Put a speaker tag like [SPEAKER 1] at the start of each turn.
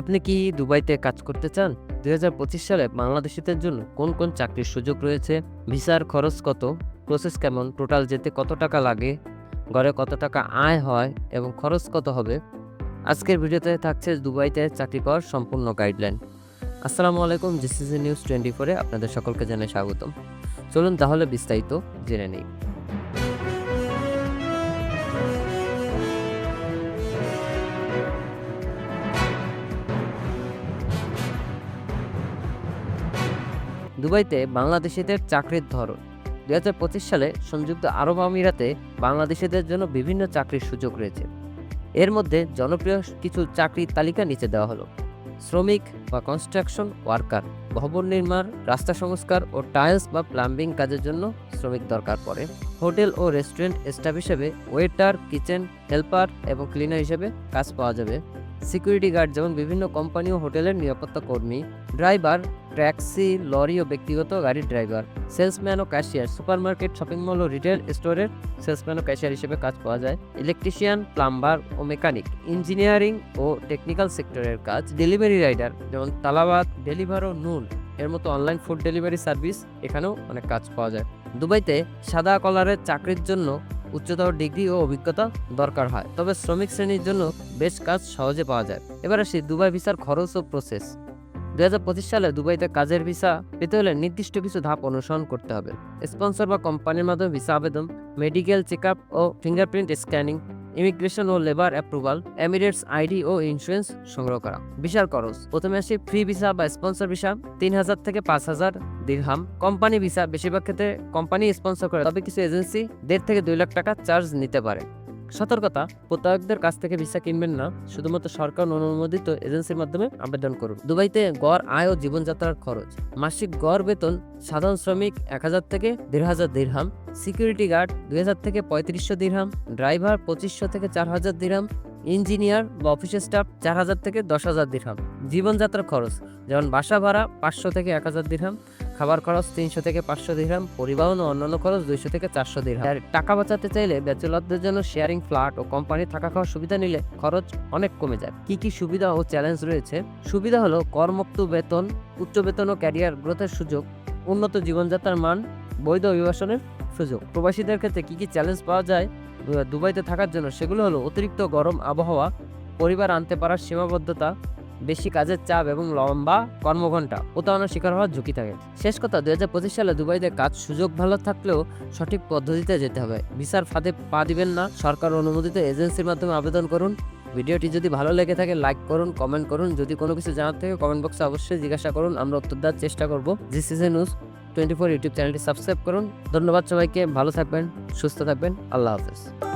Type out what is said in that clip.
[SPEAKER 1] আপনি কি দুবাইতে কাজ করতে চান? দু হাজার পঁচিশ সালে বাংলাদেশিদের জন্য কোন কোন চাকরির সুযোগ রয়েছে? ভিসার খরচ কত? প্রসেস কেমন? টোটাল যেতে কত টাকা লাগে? ঘরে কত টাকা আয় হয় এবং খরচ কত হবে? আজকের ভিডিওতে থাকছে দুবাইতে চাকরি পাওয়ার সম্পূর্ণ গাইডলাইন আসসালামু আলাইকুম জিসিসি নিউজ টোয়েন্টি ফোরে আপনাদের সকলকে জানাই স্বাগতম। চলুন তাহলে বিস্তারিত জেনে নিই। দুবাইতে বাংলাদেশিদের চাকরির ধরন। দু হাজার পঁচিশ সালে সংযুক্ত আরব আমিরাতে বাংলাদেশিদের জন্য বিভিন্ন চাকরির সুযোগ রয়েছে। এর মধ্যে জনপ্রিয় কিছু চাকরির তালিকা নিচে দেওয়া হলো। শ্রমিক বা কনস্ট্রাকশন ওয়ার্কার, ভবন নির্মাণ, রাস্তা সংস্কার ও টাইলস বা প্লাম্বিং কাজের জন্য শ্রমিক দরকার পড়ে। হোটেল ও রেস্টুরেন্ট স্টাফ হিসেবে ওয়েটার, কিচেন, হেল্পার এবং ক্লিনার হিসেবে কাজ পাওয়া যাবে। সিকিউরিটি গার্ড যেমন বিভিন্ন কোম্পানি ও হোটেলের নিরাপত্তা কর্মী, ড্রাইভার, ট্যাক্সি, লরি ও ব্যক্তিগত গাড়ির ড্রাইভার, সেলসম্যান ও ক্যাশিয়ার, সুপারমার্কেট, শপিং মল ও রিটেল স্টোরের সেলসম্যান ও ক্যাশিয়ার হিসেবে কাজ পাওয়া যায়। ইলেকট্রিশিয়ান, প্লাম্বার ও মেকানিক, ইঞ্জিনিয়ারিং ও টেকনিক্যাল সেক্টরের কাজ। ডেলিভারি রাইডার যেমন তালাবাদ ডেলিভার ও নুন। এর মতো অনলাইন ফুড ডেলিভারি সার্ভিস এখানেও অনেক কাজ পাওয়া যায়। দুবাইতে সাদা কলারের চাকরির জন্য উচ্চতর ডিগ্রি ও অভিজ্ঞতা দরকার হয়। তবে শ্রমিক শ্রেণির জন্য বেশ কাজ সহজে পাওয়া যায়। এবার আসি দুবাই ভিসার খরচ ও প্রসেস। দু হাজার পঁচিশ সালে দুবাইতে কাজের ভিসা পেতে হলে নির্দিষ্ট কিছু ধাপ অনুসরণ করতে হবে। স্পন্সর বা কোম্পানির মাধ্যমে ভিসা আবেদন, মেডিকেল চেক ও ফিঙ্গারপ্রিন্ট স্ক্যানিং ইমিগ্রেশন ও লেবার অ্যাপ্রুভাল, এমিরেটস আইডি ও ইন্স্যুরেন্স সংগ্রহ করা। ভিসার খরচ। প্রথমে আসি ফ্রি ভিসা বা স্পন্সর ভিসা, তিন হাজার থেকে পাঁচ হাজার দিরহাম। কোম্পানি ভিসা, বেশিরভাগ ক্ষেত্রে কোম্পানি স্পন্সর করে, তবে কিছু এজেন্সি দেড় থেকে দুই লাখ টাকা চার্জ নিতে পারে। সতর্কতা, প্রতারকদের কাছ থেকে ভিসা কিনবেন না, শুধুমাত্র সরকার অনুমোদিত এজেন্সির মাধ্যমে আবেদন করুন। দুবাইতে গড় আয় ও জীবনযাত্রার খরচ। মাসিক গড় বেতন, সাধারণ শ্রমিক এক হাজার থেকে দেড় হাজার দিরহাম, সিকিউরিটি গার্ড দুই হাজার থেকে পঁয়ত্রিশশো দিরহাম, ড্রাইভার পঁচিশশো থেকে চার হাজার দিরহাম, ইঞ্জিনিয়ার বা অফিসের স্টাফ চার হাজার থেকে দশ হাজার দিরহাম। জীবনযাত্রার খরচ, যেমন বাসা ভাড়া পাঁচশো থেকে এক হাজার দিরহাম খাবার খরচ তিনশো থেকে পাঁচশো দিরহাম, পরিবহন ও অন্যান্য খরচ দুইশো থেকে চারশো দিরহাম। আর টাকা বাঁচাতে চাইলে ব্যাচেলরদের জন্য শেয়ারিং ফ্ল্যাট ও কোম্পানি থাকা খাওয়ার সুবিধা নিলে খরচ অনেক কমে যায়। কি কি সুবিধা ও চ্যালেঞ্জ রয়েছে? সুবিধা হলো করমুক্ত বেতন, উচ্চ বেতন ও ক্যারিয়ার গ্রোথের সুযোগ, উন্নত জীবনযাত্রার মান, বৈধ অভিবাসনের সুযোগ। প্রবাসীদের ক্ষেত্রে কি কি চ্যালেঞ্জ পাওয়া যায়? দুবাইতে থাকার জন্য সেগুলো হলো অতিরিক্ত গরম আবহাওয়া, পরিবার আনতে পারার সীমাবদ্ধতা বেশি কাজের চাপ এবং লম্বা কর্মঘণ্টা প্রতারণার শিকার হওয়ার ঝুঁকি থাকে। শেষ কথা দুই হাজার পঁচিশ সালে দুবাইতে কাজ সুযোগ ভালো থাকলেও সঠিক পদ্ধতিতে যেতে হবে। ভিসার ফাঁদে পা দিবেন না। সরকার অনুমোদিত এজেন্সির মাধ্যমে আবেদন করুন। ভিডিওটি যদি ভালো লেগে থাকে, লাইক করুন, কমেন্ট করুন। যদি কোনো কিছু জানার থাকে, কমেন্ট বক্সে অবশ্যই জিজ্ঞাসা করুন। আমরা উত্তর দেওয়ার চেষ্টা করব। এ নিউজ টোয়েন্টি ফোর ইউটিউব চ্যানেলটি সাবস্ক্রাইব করুন। ধন্যবাদ সবাইকে। ভালো থাকবেন, সুস্থ থাকবেন। আল্লাহ হাফেজ।